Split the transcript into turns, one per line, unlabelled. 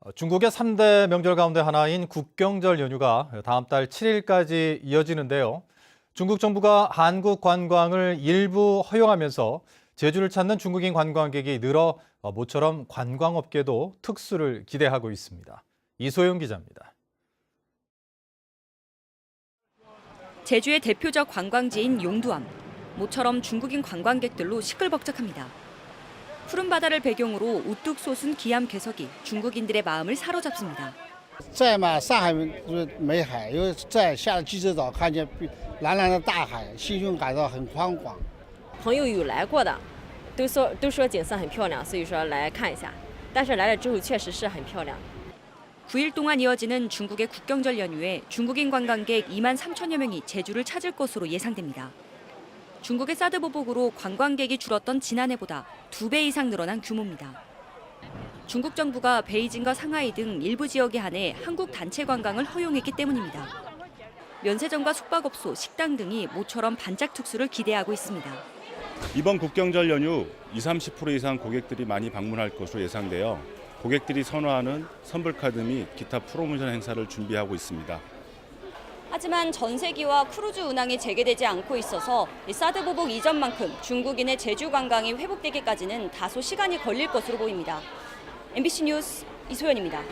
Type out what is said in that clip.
어, 중국의 3대 명절 가운데 하나인 국경절 연휴가 다음 달 7일까지 이어지는데요. 중국 정부가 한국 관광을 일부 허용하면서 제주를 찾는 중국인 관광객이 늘어 어, 모처럼 관광업계도 특수를 기대하고 있습니다. 이소영 기자입니다.
제주의 대표적 관광지인 용두암. 모처럼 중국인 관광객들로 시끌벅적합니다. 푸른 바다를 배경으로 우뚝 솟은 기암 개석이 중국인들의 마음을 사로잡습니다.
在嘛，上海就是没海，因为在下了济州岛，看见比蓝蓝的大海，心胸感到很宽广。
朋友有来过的，都说都说景色很漂亮，所以说来看一下。但是来了之后确实是很漂亮。
9일 동안 이어지는 중국의 국경절 연휴에 중국인 관광객 2만 3천여 명이 제주를 찾을 것으로 예상됩니다. 중국의 사드 보복으로 관광객이 줄었던 지난해보다 두 배 이상 늘어난 규모입니다. 중국 정부가 베이징과 상하이 등 일부 지역에 한해 한국 단체 관광을 허용했기 때문입니다. 면세점과 숙박업소, 식당 등이 모처럼 반짝 특수를 기대하고 있습니다.
이번 국경절 연휴 20, 30% 이상 고객들이 많이 방문할 것으로 예상되어 고객들이 선호하는 선불카드 및 기타 프로모션 행사를 준비하고 있습니다.
하지만 전세기와 크루즈 운항이 재개되지 않고 있어서 이 사드 보복 이전만큼 중국인의 제주 관광이 회복되기까지는 다소 시간이 걸릴 것으로 보입니다. MBC 뉴스 이소연입니다.